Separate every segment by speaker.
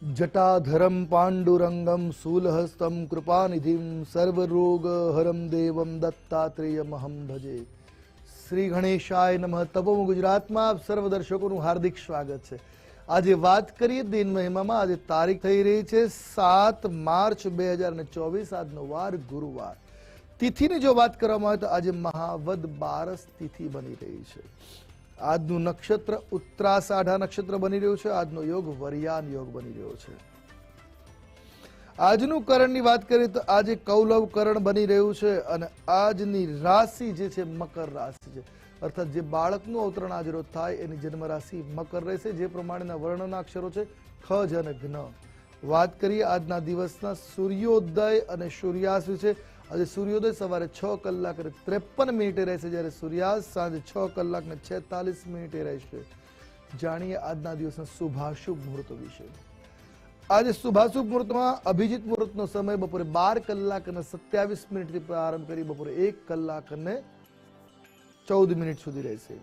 Speaker 1: જટાધરમ પાંડુરંગમ શૂલહસ્તમ કૃપાનિધિમ સર્વરોગહરમ દેવમ દત્તાત્રેયમહમ ભજે શ્રી ગણેશાય નમઃ તપોમ ગુજરાતમાં આપ સર્વ દર્શકોનું હાર્દિક સ્વાગત છે આજે વાત કરીએ દિન મહિમામાં આજે તારીખ થઈ રહી છે સાત માર્ચ બે હજાર ને ચોવીસ આજનો વાર ગુરુવાર તિથિની જો વાત કરવામાં આવે તો આજે મહાવદ બારસ તિથિ બની રહી છે આજનું નક્ષત્ર ઉત્તરાષાઢા નક્ષત્ર બની રહ્યું છે. આજનો યોગ વરિયાન યોગ બની રહ્યો છે. આજનું કરણની વાત કરીએ તો આજે કૌલવ કરણ બની રહ્યું છે અને આજની રાશિ જે છે મકર રાશિ છે. અર્થાત જે બાળકનું અવતરણ આજ રોજ થાય એની જન્મ રાશિ મકર રહેશે. જે પ્રમાણેના વર્ણના અક્ષરો છે ખ, જ અને જ્ઞ વાત કરીએ આજના દિવસના સૂર્યોદય અને સૂર્યાસ્ત વિશે. આજે સૂર્યોદય સવારે છ કલાક ત્રેપન મિનિટે રહેશે જ્યારે સૂર્યાસ્ત સાંજે છ કલાક ને છેતાલીસ મિનિટે રહેશે. જાણીએ આજના દિવસના શુભાશુભ મુહૂર્ત વિશે. આજે શુભાશુભ મુહૂર્તમાં અભિજીત મુહૂર્તનો સમય બપોરે બાર કલાક અને સત્યાવીસ મિનિટથી પ્રારંભ કરી બપોરે એક કલાક અને ચૌદ મિનિટ સુધી રહેશે.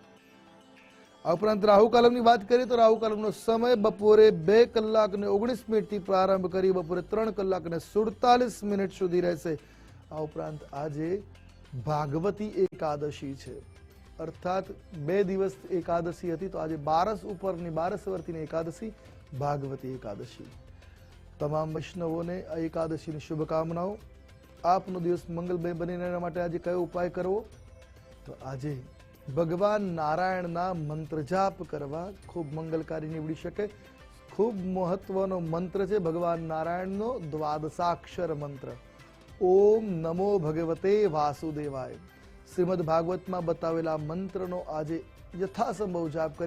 Speaker 1: આ ઉપરાંત રાહુ કાલમની વાત કરીએ તો રાહુ કાલમનો સમય બપોરે બે કલાક અને ઓગણીસ મિનિટથી પ્રારંભ કરી બપોરે ત્રણ કલાક અને સુડતાલીસ મિનિટ સુધી રહેશે. આ ઉપરાંત આજે ભાગવતી એકાદશી છે. અર્થાત બે દિવસ એકાદશી હતી, તો આજે બારસ ઉપરની, બારસ વર્તીની એકાદશી ભાગવતી એકાદશી. તમામ વૈષ્ણવોને આ એકાદશીની શુભકામનાઓ. આપનો દિવસ મંગલમય બનીને રહેવા માટે આજે કયો ઉપાય કરવો? તો આજે ભગવાન નારાયણના મંત્ર જાપ કરવા ખૂબ મંગલકારી નીવડી શકે. ખૂબ મહત્વનો મંત્ર છે ભગવાન નારાયણનો દ્વાદશાક્ષર મંત્ર. ઓમ નમો ભગવતે વાસુદેવાય. શ્રીમદ ભાગવતમાં બતાવેલા મંત્રનો આજે યથાસંભવ જાપ